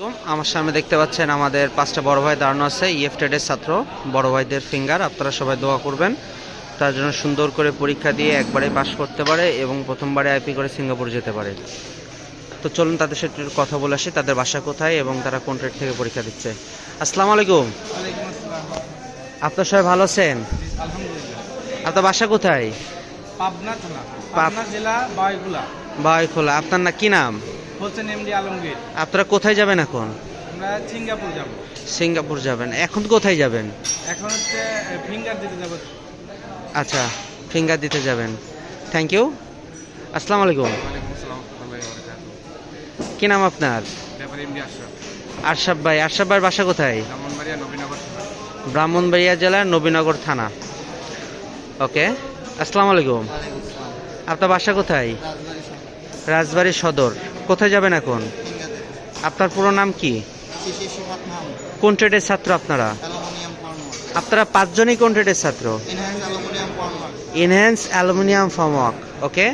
আলাইকুম। আমার সামনে দেখতে পাচ্ছেন আমাদের পাঁচটা বড় ভাই দাঁড়ানো আছে ইএফ ট্রেডের ছাত্র। বড় ভাইদের ফিঙ্গার আপনারা সবাই দোয়া করবেন। তার জন্য সুন্দর করে পরীক্ষা দিয়ে একবারে পাশ করতে পারে এবং প্রথমবারে আইপি করে সিঙ্গাপুর যেতে পারে। তো চলুন তাদের সাথে একটু কথা বলে আসি তাদের বাসা কোথায় এবং তারা কোন ট্রেড থেকে পরীক্ষা দিচ্ছে। আসসালামু আলাইকুম। আপনার সবাই ভালো আছেন? আপনার বাসা কোথায়? পাবনা জেলা আপনার না কি নাম? হোসেন এমডি আলমগীর। আপনারা কোথায় যাবেন এখন? আমরা সিঙ্গাপুর যাব। সিঙ্গাপুর যাবেন। এখন কোথায় যাবেন? এখন হচ্ছে ফিঙ্গার দিতে যাব। আচ্ছা ফিঙ্গার দিতে যাবেন। থ্যাংক ইউ আসসালামু আলাইকুম। ওয়ালাইকুম কি নাম আপনার? আশরাফ। আরশাব ভাই আরশাব ভাইয়ের বাসা কোথায়? ব্রাহ্মণবাড়িয়া ব্রাহ্মণবাড়িয়া জেলার নবীনগর থানা। ওকে আসসালামু আলাইকুম। আপনার বাসা কোথায়? রাজবাড়ি সদর। কোথায় যাবেন এখন? আপনার পুরো নাম কি? কোন ট্রেডের ছাত্র আপনারা? আপনারা পাঁচজনই কোন ট্রেডের ছাত্র? ইনহ্যান্স অ্যালুমিনিয়াম ফর্মওয়ার্ক ওকে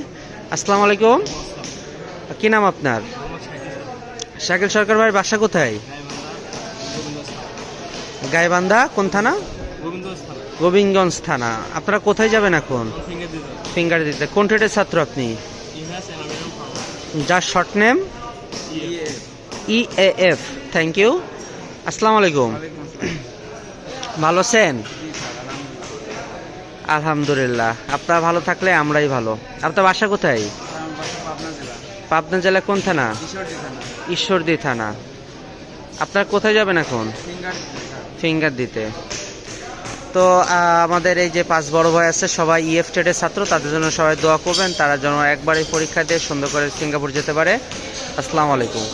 আসসালামু আলাইকুম। কি নাম আপনার? শাকিল সরকার ভাইয়ের বাসা কোথায়? গাইবান্ধা। কোন থানা? গোবিন্দগঞ্জ থানা। আপনারা কোথায় যাবেন এখন? ফিঙ্গার দিতে ফিঙ্গার দিতে কোন ট্রেডের ছাত্র আপনি? যার short name F thank you আসসালামু আলাইকুম ভালো আছেন আলহামদুলিল্লাহ আপনারা ভালো থাকলে আমরাই ভালো আপনার বাসা কোথায় পাবনা জেলা কোন থানা ঈশ্বরদী থানা আপনারা কোথায় যাবেন এখন ফিঙ্গার দিতে তো আমাদের এই যে পাঁচ বড় ভাই আছে, সবাই ইএফ টেডের ছাত্র, তাদের জন্য সবাই দোয়া করবেন, তারা যেন একবারই পরীক্ষা দিয়ে সুন্দর করে সিঙ্গাপুর যেতে পারে। আসসালামু আলাইকুম।